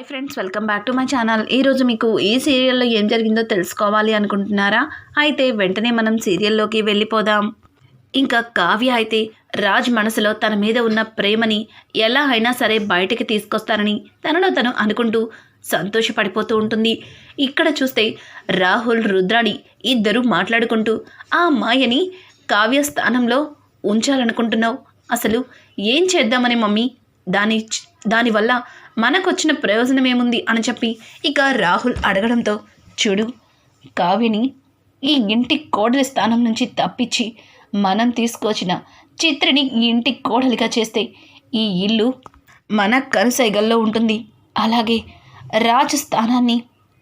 Hi friends welcome back to my channel. ఈరోజు మీకు ఈ సీరియల్లో ఏం జరిగిందో తెలుసుకోవాలి అనుకుంటున్నారా? అయితే వెంటనే మనం సీరియల్లోకి వెళ్ళిపోదాం. ఇంకా కావ్య అయితే రాజ్ మనసులో తన మీద ఉన్న ప్రేమని ఎలా అయినా సరే బయటికి తీసుకొస్తారని తనలో తను అనుకుంటూ సంతోషపడిపోతూ ఉంటుంది. ఇక్కడ చూస్తే రాహుల్ రుద్రాణి ఇద్దరు మాట్లాడుకుంటూ ఆ మాయని కావ్య స్థానంలో ఉంచాలనుకుంటున్నావు. అసలు ఏం చేద్దామని మమ్మీ? దాని దానివల్ల మనకొచ్చిన ప్రయోజనం ఏముంది అని చెప్పి ఇక రాహుల్ అడగడంతో చూడు కావ్యని ఈ ఇంటి కోడలి స్థానం నుంచి తప్పించి మనం తీసుకొచ్చిన చిత్రని ఇంటి కోడలిగా చేస్తే ఈ ఇల్లు మన కనుసైగల్లో ఉంటుంది. అలాగే రాజు స్థానాన్ని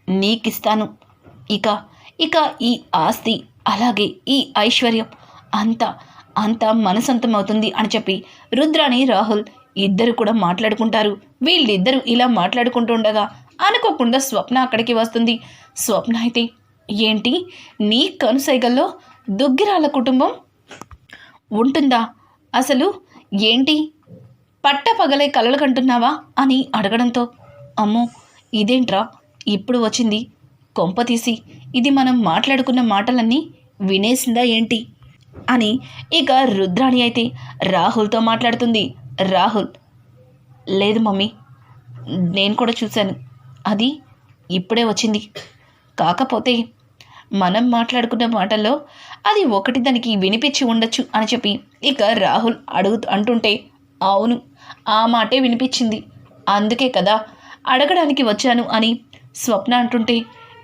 నీకిస్తాను. ఇక ఇక ఈ ఆస్తి అలాగే ఈ ఐశ్వర్యం అంతా అంతా మనసంతం అవుతుంది అని చెప్పి రుద్రాని రాహుల్ ఇద్దరు కూడా మాట్లాడుకుంటారు. వీళ్ళిద్దరూ ఇలా మాట్లాడుకుంటుండగా అనుకోకుండా స్వప్న అక్కడికి వస్తుంది. స్వప్న అయితే ఏంటి? నీ కనుసైగల్లో దుగ్గిరాల కుటుంబం ఉంటుందా? అసలు ఏంటి? పట్ట పగలే కలలు కంటున్నావా? అని అడగడంతో అమ్మో ఇదేంట్రా? ఇప్పుడు వచ్చింది. కొంప తీసి ఇది మనం మాట్లాడుకున్న మాటలన్నీ వినేసిందా ఏంటి? అని ఇక రుద్రాణి అయితే రాహుల్తో మాట్లాడుతుంది. రాహుల్ లేదు మమ్మీ నేను కూడా చూశాను. అది ఇప్పుడే వచ్చింది. కాకపోతే మనం మాట్లాడుకున్న మాటల్లో అది ఒకటి దానికి వినిపించి ఉండొచ్చు అని చెప్పి ఇక రాహుల్ అడుగు అంటుంటే అవును ఆ మాటే వినిపించింది. అందుకే కదా అడగడానికి వచ్చాను అని స్వప్న అంటుంటే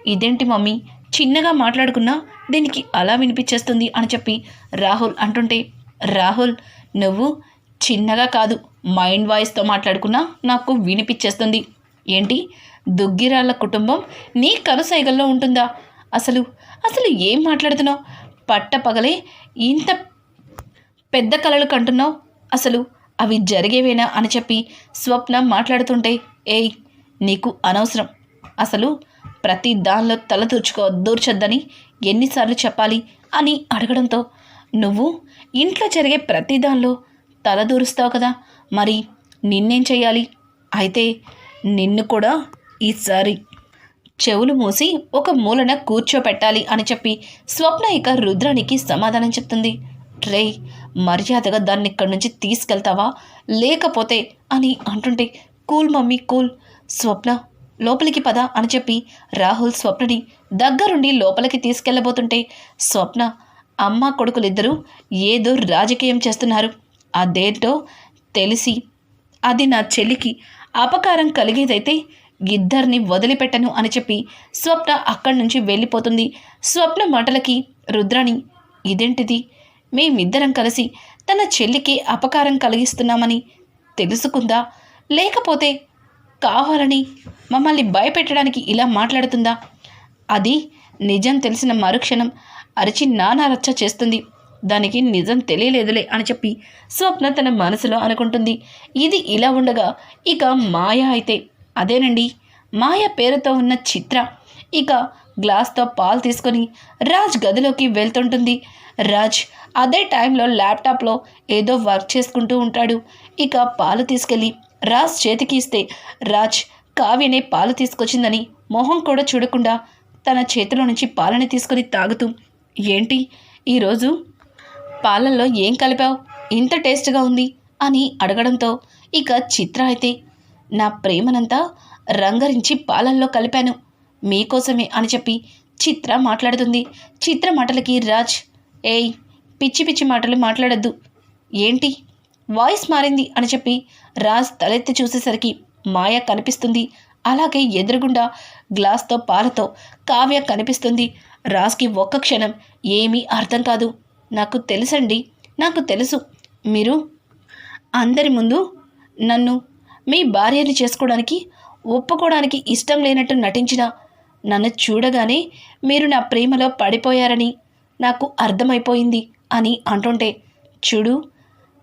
ఇదేంటి మమ్మీ చిన్నగా మాట్లాడుకున్నా దీనికి అలా వినిపించేస్తుంది అని చెప్పి రాహుల్ అంటుంటే రాహుల్ నువ్వు చిన్నగా కాదు మైండ్ వాయిస్తో మాట్లాడుకున్నా నాకు వినిపించేస్తుంది ఏంటి? దుగ్గిరాళ్ళ కుటుంబం నీ కనుసైగల్లో ఉంటుందా? అసలు అసలు ఏం మాట్లాడుతున్నావు? పట్ట పగలే ఇంత పెద్ద కలలు కంటున్నావు? అసలు అవి జరిగేవేనా అని చెప్పి స్వప్న మాట్లాడుతుంటే ఏయ్ నీకు అనవసరం. అసలు ప్రతి దానిలో తల దూర్చుకో దూర్చొద్దని ఎన్నిసార్లు చెప్పాలి అని అడగడంతో నువ్వు ఇంట్లో జరిగే ప్రతి దానిలో తల దూరుస్తావు కదా. మరి నిన్నేం చేయాలి అయితే నిన్ను కూడా ఈసారి చెవులు మూసి ఒక మూలన కూర్చోపెట్టాలి అని చెప్పి స్వప్న ఇక రుద్రానికి సమాధానం చెప్తుంది. రే మర్యాదగా దాన్ని ఇక్కడి నుంచి తీసుకెళ్తావా? లేకపోతే అని అంటుంటే కూల్ మమ్మీ కూల్. స్వప్న లోపలికి పద అని చెప్పి రాహుల్ స్వప్నని దగ్గరుండి లోపలికి తీసుకెళ్ళబోతుంటే స్వప్న అమ్మ కొడుకులిద్దరూ ఏదో రాజకీయం చేస్తున్నారు. అదేంటో తెలిసి అది నా చెల్లికి అపకారం కలిగేదైతే ఇద్దరిని వదిలిపెట్టను అని చెప్పి స్వప్న అక్కడి నుంచి వెళ్ళిపోతుంది. స్వప్న మాటలకి రుద్రాణి ఇదేంటిది? మేమిద్దరం కలిసి తన చెల్లికి అపకారం కలిగిస్తున్నామని తెలుసుకుందా? లేకపోతే కావాలని మమ్మల్ని భయపెట్టడానికి ఇలా మాట్లాడుతుందా? అది నిజం తెలిసిన మరుక్షణం అరిచి నానా రచ్చ చేస్తుంది. దానికి నిజం తెలియలేదులే అని చెప్పి స్వప్న తన మనసులో అనుకుంటుంది. ఇది ఇలా ఉండగా ఇక మాయ అయితే అదేనండి. మాయ పేరుతో ఉన్న చిత్ర ఇక గ్లాస్తో పాలు తీసుకొని రాజ్ గదిలోకి వెళ్తుంటుంది. రాజ్ అదే టైంలో ల్యాప్టాప్లో ఏదో వర్క్ చేసుకుంటూ ఉంటాడు. ఇక పాలు తీసుకెళ్ళి రాజ్ చేతికి ఇస్తే రాజ్ కావ్యనే పాలు తీసుకొచ్చిందని మొహం కూడా చూడకుండా తన చేతిలో నుంచి పాలని తీసుకొని తాగుతూ ఏంటి? ఈరోజు పాలల్లో ఏం కలిపావు? ఇంత టేస్ట్గా ఉంది అని అడగడంతో ఇక చిత్ర అయితే నా ప్రేమనంతా రంగరించి పాలల్లో కలిపాను. మీకోసమే అని చెప్పి చిత్ర మాట్లాడుతుంది. చిత్ర మాటలకి రాజ్ ఏయ్ పిచ్చి పిచ్చి మాటలు మాట్లాడద్దు. ఏంటి? వాయిస్ మారింది అని చెప్పి రాజ్ తలెత్తి చూసేసరికి మాయ కనిపిస్తుంది. అలాగే ఎదురుగుండా గ్లాస్తో పాలతో కావ్య కనిపిస్తుంది. రాజ్కి ఒక్క క్షణం ఏమీ అర్థం కాదు. నాకు తెలుసండి నాకు తెలుసు. మీరు? అందరి ముందు నన్ను మీ భార్యని చేసుకోవడానికి ఒప్పుకోవడానికి ఇష్టం లేనట్టు నటించిన నన్ను చూడగానే మీరు నా ప్రేమలో పడిపోయారని నాకు అర్థమైపోయింది అని అంటుంటే చూడు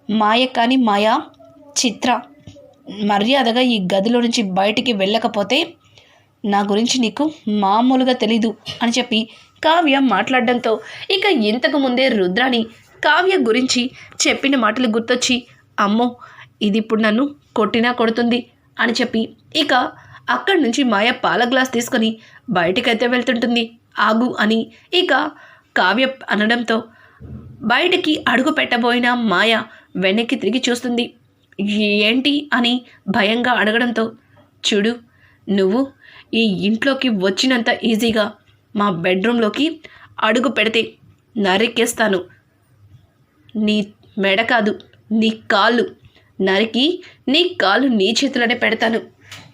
మాయ కాని మాయా చిత్ర మర్యాదగా ఈ గదిలో నుంచి బయటికి వెళ్ళకపోతే నా గురించి నీకు మామూలుగా తెలీదు అని చెప్పి కావ్య మాట్లాడడంతో ఇక ఇంతకు ముందే రుద్రాని కావ్య గురించి చెప్పిన మాటలు గుర్తొచ్చి అమ్మో ఇది ఇప్పుడు నన్ను కొట్టినా కొడుతుంది అని చెప్పి ఇక అక్కడి నుంచి మాయ పాల గ్లాస్ తీసుకొని బయటకైతే వెళ్తుంటుంది. ఆగు అని ఇక కావ్య అనడంతో బయటికి అడుగు పెట్టబోయిన మాయ వెనక్కి తిరిగి చూస్తుంది. ఏంటి? అని భయంగా అడగడంతో చూడు నువ్వు ఈ ఇంట్లోకి వచ్చినంత ఈజీగా మా బెడ్రూమ్లోకి అడుగు పెడితే నరికేస్తాను. నీ మెడ కాదు నీ కాళ్ళు. నరికి నీ కాళ్ళు నీ చేతిలోనే పెడతాను.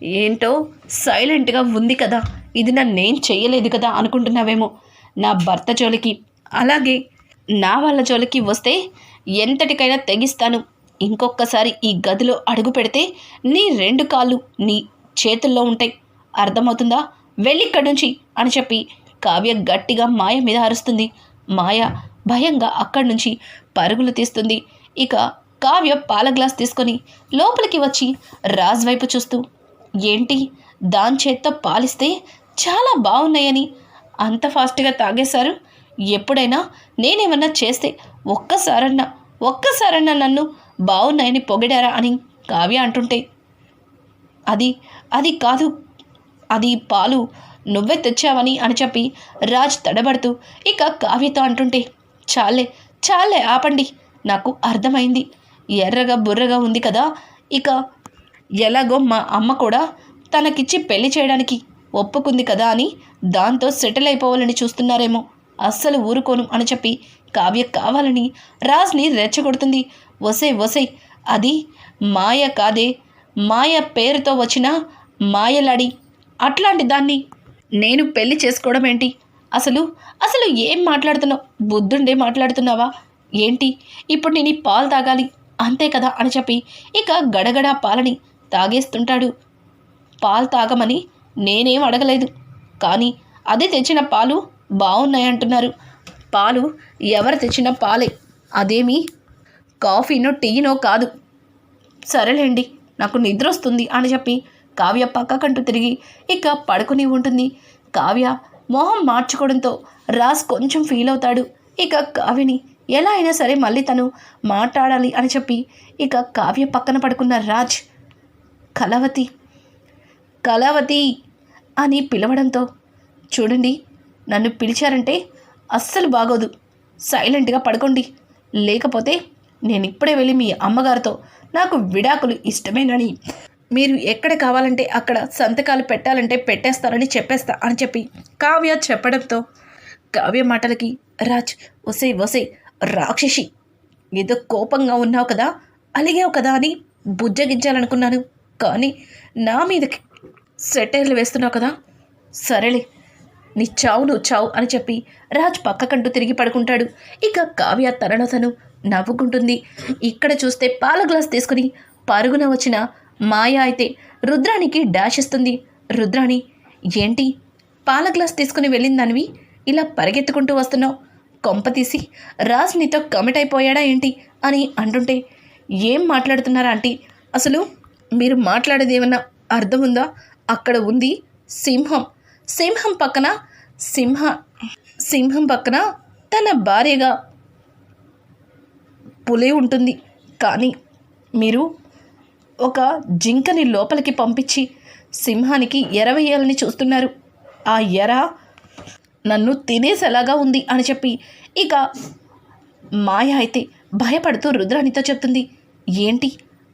ఏంటో సైలెంట్గా ఉంది కదా ఇది నన్నేం చేయలేదు కదా అనుకుంటున్నావేమో. నా భర్త జోలికి అలాగే నా వాళ్ళ జోలికి వస్తే ఎంతటికైనా తెగిస్తాను. ఇంకొకసారి ఈ గదిలో అడుగు పెడితే నీ రెండు కాళ్ళు నీ చేతుల్లో ఉంటాయి. అర్థమవుతుందా? వెళ్ళిక్కడి నుంచి అని చెప్పి కావ్య గట్టిగా మాయ మీద అరుస్తుంది. మాయ భయంగా అక్కడి నుంచి పరుగులు తీస్తుంది. ఇక కావ్య పాల గ్లాస్ తీసుకొని లోపలికి వచ్చి రాజ్ వైపు చూస్తూ ఏంటి? దాని చేత్తో పాలిస్తే చాలా బాగున్నాయని. అంత ఫాస్ట్గా తాగేశారు ఎప్పుడైనా నేనేమన్నా చేస్తే ఒక్కసారన్నా ఒక్కసారన్నా నన్ను బాగున్నాయని పొగిడారా? అని కావ్య అంటుంటే అది అది కాదు. అది పాలు నువ్వే తెచ్చావని అని చెప్పి రాజ్ తడబడుతూ ఇక కావ్యతో అంటుంటే చాలే చాలే ఆపండి నాకు అర్థమైంది. ఎర్రగా బుర్రగా ఉంది కదా ఇక ఎలాగో మా అమ్మ కూడా తనకిచ్చి పెళ్ళి చేయడానికి ఒప్పుకుంది కదా అని దాంతో సెటిల్ అయిపోవాలని చూస్తున్నారేమో. అస్సలు ఊరుకోను అని చెప్పి కావ్య కావాలని రాజ్ని రెచ్చగొడుతుంది. వసే వసే అది మాయ కాదే. మాయ పేరుతో వచ్చిన మాయలాడి అట్లాంటి దాన్ని నేను పెళ్ళి చేసుకోవడం ఏంటి? అసలు అసలు ఏం మాట్లాడుతున్నావు? బుద్ధుండే మాట్లాడుతున్నావా? ఏంటి? ఇప్పుడు నేను ఈ పాలు తాగాలి అంతే కదా అని చెప్పి ఇక గడగడ పాలని తాగేస్తుంటాడు. పాలు తాగమని నేనేం అడగలేదు. కానీ అదే తెచ్చిన పాలు బాగున్నాయంటున్నారు పాలు ఎవరు తెచ్చిన పాలే? అదేమి? కాఫీనో టీనో కాదు. సరేలేండి నాకు నిద్ర వస్తుంది అని చెప్పి కావ్య పక్కకంటూ తిరిగి ఇక పడుకుని ఉంటుంది. కావ్య మొహం మార్చుకోవడంతో రాజ్ కొంచెం ఫీల్ అవుతాడు. ఇక కావ్యని ఎలా అయినా సరే మళ్ళీ తను మాట్లాడాలి అని చెప్పి ఇక కావ్య పక్కన పడుకున్న రాజ్ కలవతి కలవతి అని పిలవడంతో చూడండి నన్ను పిలిచారంటే అస్సలు బాగోదు. సైలెంట్గా పడుకోండి. లేకపోతే నేను ఇప్పుడే వెళ్ళి మీ అమ్మగారితో నాకు విడాకులు ఇష్టమేనని. మీరు ఎక్కడ కావాలంటే అక్కడ సంతకాలు పెట్టాలంటే పెట్టేస్తారని చెప్పేస్తా అని చెప్పి కావ్య చెప్పడంతో కావ్య మాటలకి రాజ్ ఒసై ఒసై రాక్షసి ఏదో కోపంగా ఉన్నావు కదా అలిగావు కదా అని బుజ్జగించాలనుకున్నాను. కానీ నా మీదకి సెటైర్లు వేస్తున్నావు కదా. సరేలే నీ చావు నువ్వు చావు అని చెప్పి రాజ్ పక్కకంటూ తిరిగి పడుకుంటాడు. ఇక కావ్య తనలో తను నవ్వుకుంటుంది. ఇక్కడ చూస్తే పాల గ్లాస్ తీసుకుని పరుగున వచ్చిన మాయా అయితే రుద్రానికి డాష్ ఇస్తుంది. రుద్రాణి ఏంటి? పాల గ్లాస్ తీసుకుని వెళ్ళిందనివి? ఇలా పరిగెత్తుకుంటూ వస్తున్నావు. కొంప తీసి రాజ్ నీతో కమిట్ అయిపోయాడా ఏంటి? అని అంటుంటే ఏం మాట్లాడుతున్నారా ఆంటీ? అసలు మీరు మాట్లాడేది ఏమన్నా అర్థం ఉందా అక్కడ ఉంది సింహం. సింహం పక్కన సింహ సింహం పక్కన తన భార్యగా పులి ఉంటుంది. కానీ మీరు ఒక జింకని లోపలికి పంపించి సింహానికి ఎర వేయాలని చూస్తున్నారు. ఆ ఎర నన్ను తినేసేలాగా ఉంది అని చెప్పి ఇక మాయ అయితే భయపడుతూ రుద్రాణితో చెప్తుంది. ఏంటి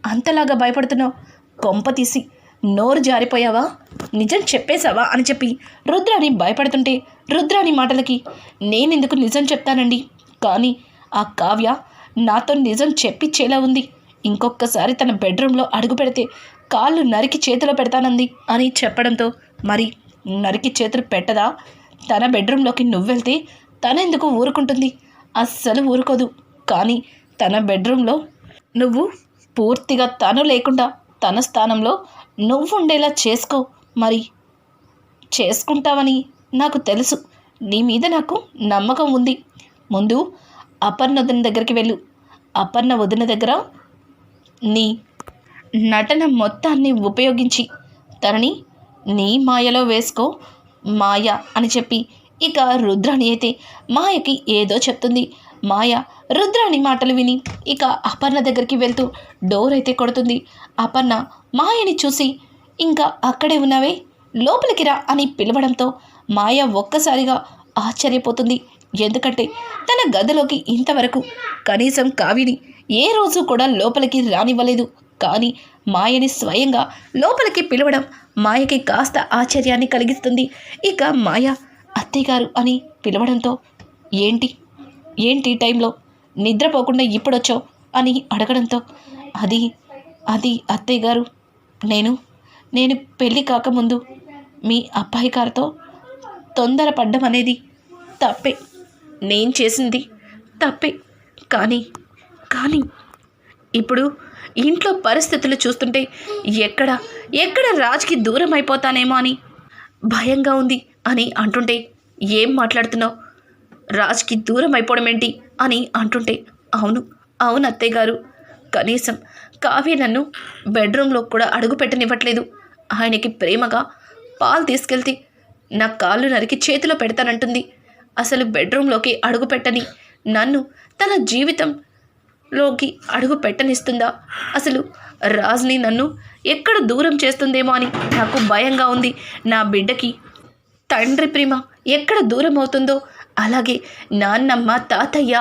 అంతలాగా భయపడుతున్నావు? కొంప తీసి నోరు జారిపోయావా? నిజం చెప్పేశావా అని చెప్పి రుద్రాణి భయపడుతుంటే రుద్రాణి మాటలకి నేనెందుకు నిజం చెప్తానండి? కానీ ఆ కావ్య నాతో నిజం చెప్పించేలా ఉంది. ఇంకొకసారి తన బెడ్రూమ్లో అడుగు పెడితే కాళ్ళు నరికి చేతిలో పెడతానంది అని చెప్పడంతో మరి నరికి చేతులు పెట్టదా? తన బెడ్రూమ్లోకి నువ్వెళ్తే తనెందుకు ఊరుకుంటుంది? అస్సలు ఊరుకోదు. కానీ తన బెడ్రూమ్లో నువ్వు పూర్తిగా తను లేకుండా తన స్థానంలో నువ్వు ఉండేలా చేసుకో. మరి చేసుకుంటావని నాకు తెలుసు. నీ మీద నాకు నమ్మకం ఉంది. ముందు అపర్ణ వదిన దగ్గరికి వెళ్ళు. అపర్ణ వదిన దగ్గర నీ నటన మొత్తాన్ని ఉపయోగించి తనని నీ మాయలో వేసుకో మాయ అని చెప్పి. ఇక రుద్రాణి అయితే మాయకి ఏదో చెప్తుంది. మాయ రుద్రాణి మాటలు విని ఇక అపర్ణ దగ్గరికి వెళ్తూ డోర్ అయితే కొడుతుంది. అపర్ణ మాయని చూసి ఇంకా అక్కడే ఉన్నావే? లోపలికి రా అని పిలవడంతో మాయ ఒక్కసారిగా ఆశ్చర్యపోతుంది. ఎందుకంటే తన గదిలోకి ఇంతవరకు కనీసం కావిని ఏ రోజు కూడా లోపలికి రానివ్వలేదు. కానీ మాయని స్వయంగా లోపలికి పిలవడం మాయకి కాస్త ఆశ్చర్యాన్ని కలిగిస్తుంది. ఇక మాయ అత్తయ్యగారు అని పిలవడంతో ఏంటి? ఏంటి ఈ టైంలో? నిద్రపోకుండా ఇప్పుడొచ్చావు? అని అడగడంతో అది అది అత్తయ్య గారు నేను నేను పెళ్ళి కాకముందు మీ అబ్బాయి గారితో తొందరపడ్డం అనేది తప్పే. నేను చేసింది తప్పే. కానీ కానీ ఇప్పుడు ఇంట్లో పరిస్థితులు చూస్తుంటే ఎక్కడ ఎక్కడ రాజ్కి దూరం అయిపోతానేమో అని భయంగా ఉంది అని అంటుంటే ఏం మాట్లాడుతున్నావు? రాజ్కి దూరం అయిపోవడం ఏంటి? అని అంటుంటే అవును అవును అత్తయ్య గారు. కనీసం కావ్య నన్ను బెడ్రూమ్లో కూడా అడుగు పెట్టనివ్వట్లేదు. ఆయనకి ప్రేమగా పాలు తీసుకెళ్తే నా కాళ్ళు నరికి చేతిలో పెడతానంటుంది. అసలు బెడ్రూమ్లోకి అడుగు పెట్టని నన్ను తన జీవితం లోకి అడుగు పెట్టనిస్తుందా? అసలు రాజ్ని నన్ను ఎక్కడ దూరం చేస్తుందేమో అని నాకు భయంగా ఉంది. నా బిడ్డకి తండ్రి ప్రేమ ఎక్కడ దూరం అవుతుందో అలాగే నాన్నమ్మ తాతయ్య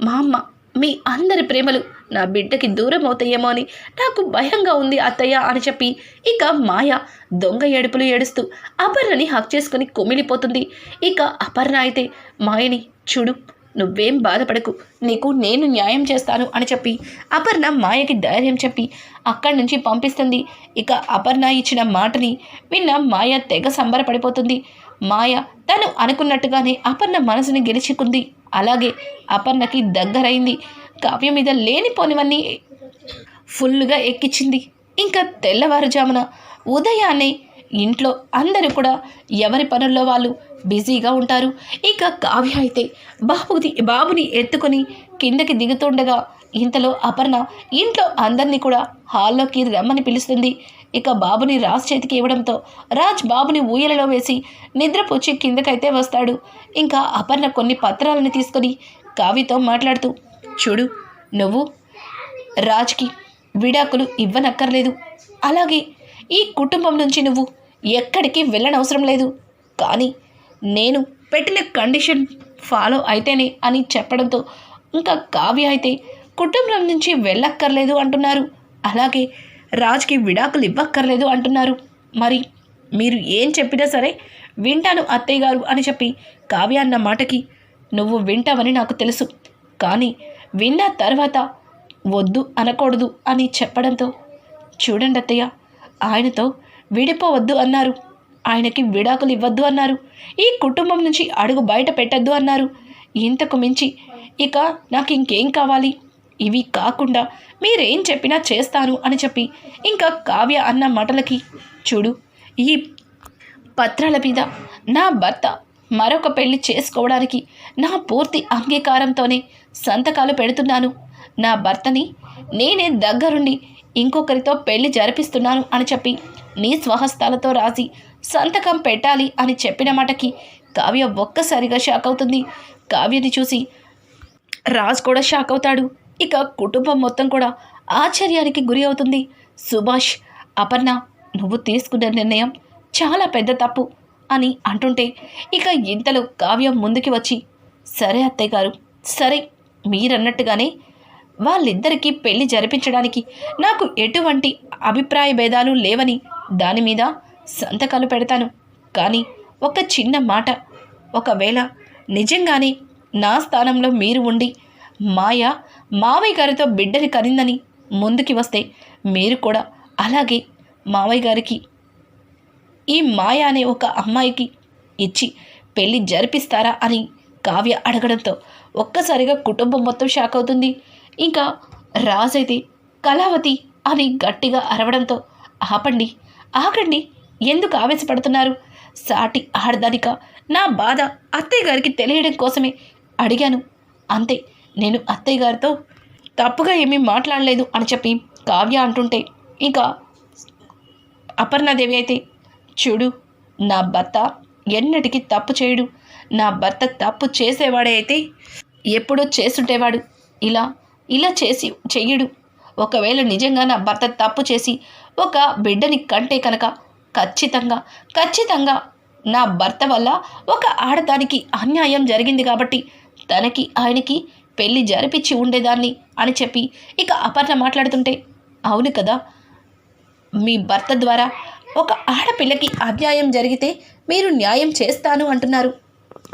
మా అమ్మ మీ అందరి ప్రేమలు నా బిడ్డకి దూరం అవుతాయేమో అని నాకు భయంగా ఉంది అత్తయ్య అని చెప్పి ఇక మాయ దొంగ ఏడుపులు ఏడుస్తూ అపర్ణని హక్ చేసుకుని కుమిలిపోతుంది. ఇక అపర్ణ అయితే మాయని చూడు నువ్వేం బాధపడకు. నీకు నేను న్యాయం చేస్తాను అని చెప్పి అపర్ణ మాయకి ధైర్యం చెప్పి అక్కడి నుంచి పంపిస్తుంది. ఇక అపర్ణ ఇచ్చిన మాటని విన్న మాయ తెగ సంబరపడిపోతుంది. మాయ తను అనుకున్నట్టుగానే అపర్ణ మనసుని గెలుచుకుంది. అలాగే అపర్ణకి దగ్గరైంది. కావ్య మీద లేనిపోనివన్నీ ఫుల్గా ఎక్కించింది. ఇంకా తెల్లవారుజామున ఉదయాన్నే ఇంట్లో అందరూ కూడా ఎవరి పనుల్లో వాళ్ళు బిజీగా ఉంటారు. ఇక కావ్య అయితే బాబుది బాబుని ఎత్తుకొని కిందకి దిగుతుండగా ఇంతలో అపర్ణ ఇంట్లో అందరినీ కూడా హాల్లోకి రమ్మని పిలుస్తుంది. ఇక బాబుని రాజ్ చేతికి ఇవ్వడంతో రాజ్ బాబుని ఊయలలో వేసి నిద్రపుచ్చి కిందకైతే వస్తాడు. ఇంకా అపర్ణ కొన్ని పత్రాలను తీసుకొని కావ్యతో మాట్లాడుతూ చూడు నువ్వు రాజ్కి విడాకులు ఇవ్వనక్కర్లేదు. అలాగే ఈ కుటుంబం నుంచి నువ్వు ఎక్కడికి వెళ్ళనవసరం లేదు. కానీ నేను పెట్టిన కండిషన్ ఫాలో అయితేనే అని చెప్పడంతో ఇంకా కావ్య అయితే కుటుంబం నుంచి వెళ్ళక్కర్లేదు అంటున్నారు. అలాగే రాజ్కి విడాకులు ఇవ్వక్కర్లేదు అంటున్నారు. మరి మీరు ఏం చెప్పినా సరే వింటాను అత్తయ్య గారు అని చెప్పి కావ్య అన్న మాటకి నువ్వు వింటావని నాకు తెలుసు. కానీ విన్న తర్వాత వద్దు అనకూడదు అని చెప్పడంతో చూడండి అత్తయ్య ఆయనతో విడిపోవద్దు అన్నారు. ఆయనకి విడాకులు ఇవ్వద్దు అన్నారు. ఈ కుటుంబం నుంచి అడుగు బయట పెట్టద్దు అన్నారు. ఇంతకు మించి ఇక నాకు ఇంకేం కావాలి? ఇవి కాకుండా మీరేం చెప్పినా చేస్తాను అని చెప్పి ఇంకా కావ్య అన్న మాటలకి చూడు ఈ పత్రాల మీద నా భర్త మరొక పెళ్ళి చేసుకోవడానికి నా పూర్తి అంగీకారంతోనే సంతకాలు పెడుతున్నాను. నా భర్తని నేనే దగ్గరుండి ఇంకొకరితో పెళ్ళి జరిపిస్తున్నాను అని చెప్పి నీ స్వహస్తాలతో రాసి సంతకం పెట్టాలి అని చెప్పిన మాటకి కావ్య ఒక్కసారిగా షాక్ అవుతుంది. కావ్యని చూసి రాజ్ కూడా షాక్ అవుతాడు. ఇక కుటుంబం మొత్తం కూడా ఆశ్చర్యానికి గురి అవుతుంది. సుభాష్ అపర్ణ నువ్వు తీసుకున్న నిర్ణయం చాలా పెద్ద తప్పు అని అంటుంటే ఇక ఇంతలో కావ్యం ముందుకి వచ్చి సరే అత్తయ్య గారు సరే మీరన్నట్టుగానే వాళ్ళిద్దరికీ పెళ్ళి జరిపించడానికి నాకు ఎటువంటి అభిప్రాయ భేదాలు లేవని దాని మీద సంతకాలు పెడతాను. కానీ ఒక చిన్న మాట. ఒకవేళ నిజంగానే నా స్థానంలో మీరు ఉండి మాయ మావయ్య గారితో బిడ్డని కనిందని ముందుకి వస్తే మీరు కూడా అలాగే మావయ్య గారికి ఈ మాయ అనే ఒక అమ్మాయికి ఇచ్చి పెళ్ళి జరిపిస్తారా అని కావ్య అడగడంతో ఒక్కసారిగా కుటుంబం మొత్తం షాక్ అవుతుంది. ఇంకా రాజైతే కళావతి అని గట్టిగా అరవడంతో ఆపండి ఆగండి ఎందుకు ఆవేశపడుతున్నారు? సాటి ఆడదానిక నా బాధ అత్తయ్య గారికి తెలియడం కోసమే అడిగాను. అంతే నేను అత్తయ్య గారితో తప్పుగా ఏమీ మాట్లాడలేదు అని చెప్పి కావ్య అంటుంటే ఇంకా అపర్ణాదేవి అయితే చూడు నా భర్త ఎన్నటికీ తప్పు చేయడు. నా భర్త తప్పు చేసేవాడే అయితే ఎప్పుడో చేస్తుంటేవాడు. ఇలా ఇలా చేసి చెయ్యడు. ఒకవేళ నిజంగా నా భర్త తప్పు చేసి ఒక బిడ్డని కంటే కనుక ఖచ్చితంగా ఖచ్చితంగా నా భర్త వల్ల ఒక ఆడదానికి అన్యాయం జరిగింది కాబట్టి తనకి ఆయనకి పెళ్ళి జరిపించి ఉండేదాన్ని అని చెప్పి ఇక అపర్ణ మాట్లాడుతుంటే అవును కదా మీ భర్త ద్వారా ఒక ఆడపిల్లకి అన్యాయం జరిగితే మీరు న్యాయం చేస్తాను అంటున్నారు.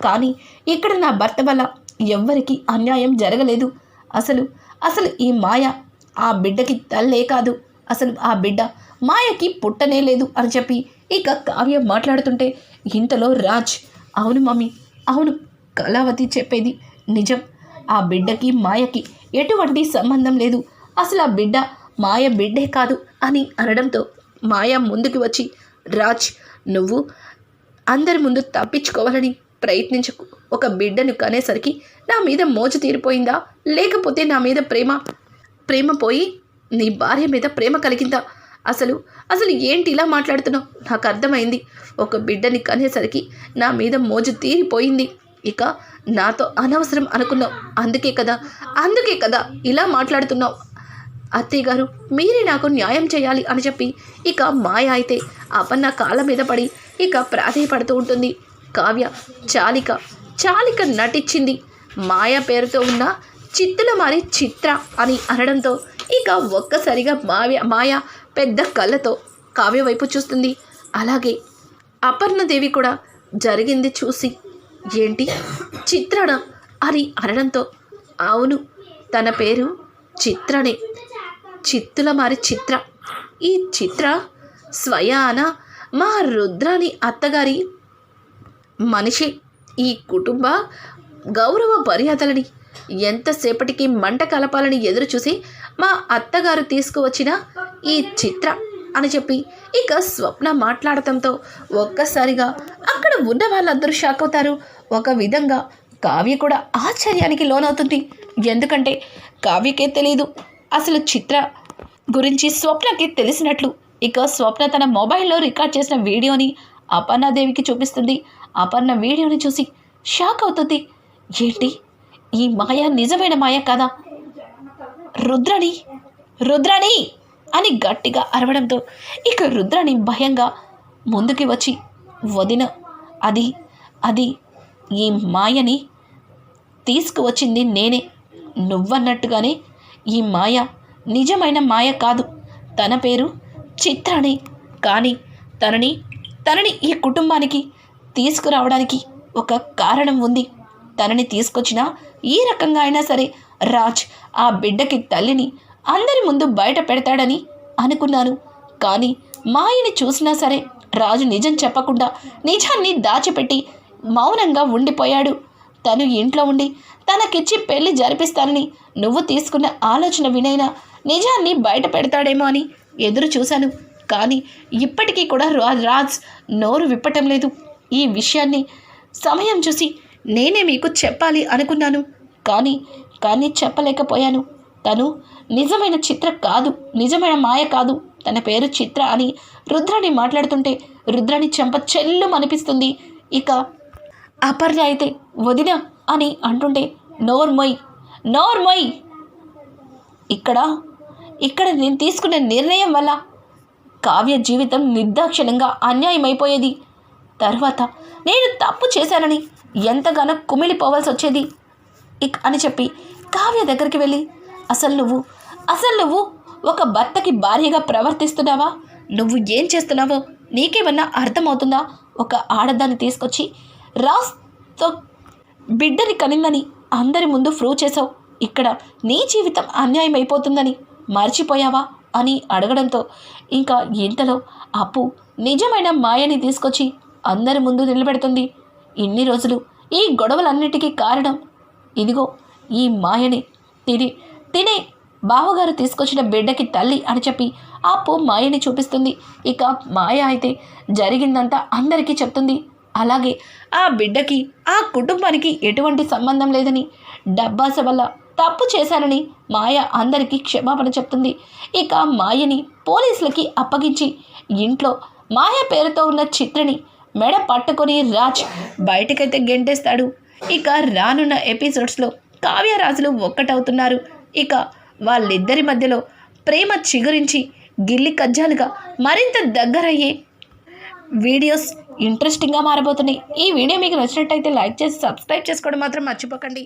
కానీ ఇక్కడ నా భర్త వల్ల ఎవ్వరికి అన్యాయం జరగలేదు. అసలు అసలు ఈ మాయ ఆ బిడ్డకి తల్లే కాదు అసలు ఆ బిడ్డ మాయకి పుట్టనే లేదు అని చెప్పి ఇక కావ్య మాట్లాడుతుంటే ఇంతలో రాజ్ అవును మమ్మీ అవును కళావతి చెప్పేది నిజం. ఆ బిడ్డకి మాయకి ఎటువంటి సంబంధం లేదు. అసలు ఆ బిడ్డ మాయ బిడ్డే కాదు అని అనడంతో మాయ ముందుకు వచ్చి రాజ్ నువ్వు అందరి ముందు తప్పించుకోవాలని ప్రయత్నించకు. ఒక బిడ్డను కనేసరికి నా మీద మోజు తీరిపోయిందా? లేకపోతే నా మీద ప్రేమ ప్రేమ పోయి నీ భార్య మీద ప్రేమ కలిగిందా? అసలు అసలు ఏంటి ఇలా మాట్లాడుతున్నావు? నాకు అర్థమైంది. ఒక బిడ్డని కనేసరికి నా మీద మోజు తీరిపోయింది. ఇక నాతో అనవసరం అనుకున్నావు. అందుకే కదా అందుకే కదా ఇలా మాట్లాడుతున్నావు. అత్తయ్య గారు మీరే నాకు న్యాయం చేయాలి అని చెప్పి ఇక మాయ అయితే అపన్న కాళ్ళ మీద పడి ఇక ప్రాధేయపడుతూ ఉంటుంది. కావ్య చాలిక చాలిక నటించింది. మాయ పేరుతో ఉన్న చిత్తుల మారి చిత్ర అని అనడంతో ఇక ఒక్కసారిగా మావ్య మాయ పెద్ద కళ్ళతో కావ్య వైపు చూస్తుంది. అలాగే అపర్ణదేవి కూడా జరిగింది చూసి ఏంటి? చిత్రణ అని అనడంతో అవును తన పేరు చిత్రనే. చిత్తుల మారి చిత్ర. ఈ చిత్ర స్వయాన మా రుద్రాని అత్తగారి మనిషి. ఈ కుటుంబ గౌరవ మర్యాదలని ఎంతసేపటికి మంట కలపాలని ఎదురు చూసి మా అత్తగారు తీసుకువచ్చిన ఈ చిత్ర అని చెప్పి ఇక స్వప్న మాట్లాడటంతో ఒక్కసారిగా అక్కడ ఉన్న వాళ్ళందరూ షాక్ అవుతారు. ఒక విధంగా కావ్య కూడా ఆశ్చర్యానికి లోనవుతుంది. ఎందుకంటే కావ్యకే తెలియదు అసలు చిత్ర గురించి స్వప్నకి తెలిసినట్లు ఇక స్వప్న తన మొబైల్లో రికార్డ్ చేసిన వీడియోని అపర్ణాదేవికి చూపిస్తుంది. అపర్ణ వీడియోని చూసి షాక్ అవుతుంది. ఏంటి? ఈ మాయ నిజమైన మాయ కదా? రుద్రని రుద్రని అని గట్టిగా అరవడంతో ఇక రుద్రని భయంగా ముందుకి వచ్చి వదిన అది అది ఈ మాయని తీసుకువచ్చింది నేనే. నువ్వన్నట్టుగానే ఈ మాయ నిజమైన మాయ కాదు. తన పేరు చిత్రని. కానీ తనని తనని ఈ కుటుంబానికి తీసుకురావడానికి ఒక కారణం ఉంది. తనని తీసుకొచ్చిన ఈ రకంగా అయినా సరే రాజ్ ఆ బిడ్డకి తల్లిని అందరి ముందు బయట పెడతాడని అనుకున్నాను. కానీ మాయని చూసినా సరే రాజు నిజం చెప్పకుండా నిజాన్ని దాచిపెట్టి మౌనంగా ఉండిపోయాడు. తను ఇంట్లో ఉండి తనకిచ్చి పెళ్ళి జరిపిస్తానని నువ్వు తీసుకున్న ఆలోచన వినైనా నిజాన్ని బయట పెడతాడేమో అని ఎదురు చూశాను. కానీ ఇప్పటికీ కూడా రాజ్ నోరు విప్పటం లేదు. ఈ విషయాన్ని సమయం చూసి నేనే మీకు చెప్పాలి అనుకున్నాను. కానీ కానీ చెప్పలేకపోయాను. తను నిజమైన చిత్ర కాదు నిజమైన మాయ కాదు. తన పేరు చిత్ర అని రుద్రాని మాట్లాడుతుంటే రుద్రాని చెంప చెల్లు అనిపిస్తుంది. ఇక అపర్ణ అయితే వదిన అని అంటుంటే నోర్మొయ్ నోర్మొయ్! ఇక్కడ ఇక్కడ నేను తీసుకున్న నిర్ణయం వల్ల కావ్య జీవితం నిర్దాక్షిణ్యంగా అన్యాయమైపోయేది. తర్వాత నేను తప్పు చేశానని ఎంతగానో కుమిలిపోవాల్సి వచ్చేది ఇక్ అని చెప్పి కావ్య దగ్గరికి వెళ్ళి అసలు నువ్వు అసలు నువ్వు ఒక భర్తకి భార్యగా ప్రవర్తిస్తున్నావా? నువ్వు ఏం చేస్తున్నావో నీకేమన్నా అర్థమవుతుందా? ఒక ఆడదాన్ని తీసుకొచ్చి రాస్తో బిడ్డని కనిందని అందరి ముందు ప్రూవ్ చేసావు ఇక్కడ నీ జీవితం అన్యాయం అయిపోతుందని మర్చిపోయావా? అని అడగడంతో ఇంకా ఇంతలో అప్పు నిజమైన మాయని తీసుకొచ్చి అందరి ముందు నిలబెడుతుంది. ఇన్ని రోజులు ఈ గొడవలన్నిటికీ కారణం ఇదిగో ఈ మాయని తిని తినే బావగారు తీసుకొచ్చిన బిడ్డకి తల్లి అని చెప్పి అప్పు మాయని చూపిస్తుంది. ఇక మాయ అయితే జరిగిందంతా అందరికీ చెప్తుంది. అలాగే ఆ బిడ్డకి ఆ కుటుంబానికి ఎటువంటి సంబంధం లేదని డబ్బాస వల్ల తప్పు చేశారని మాయ అందరికీ క్షమాపణ చెప్తుంది. ఇక మాయని పోలీసులకి అప్పగించి ఇంట్లో మాయ పేరుతో ఉన్న చిత్రని మెడ పట్టుకొని రాజ్ బయటకైతే గెంటేస్తాడు. ఇక రానున్న ఎపిసోడ్స్లో కావ్యరాజులు ఒక్కటవుతున్నారు. ఇక వాళ్ళిద్దరి మధ్యలో ప్రేమ చిగురించి గిల్లి కజ్జాలుగా మరింత దగ్గరయ్యే వీడియోస్ ఇంట్రెస్టింగ్గా మారబోతున్నాయి. ఈ వీడియో మీకు నచ్చినట్టయితే లైక్ చేసి సబ్స్క్రైబ్ చేసుకోవడం మాత్రం మర్చిపోకండి.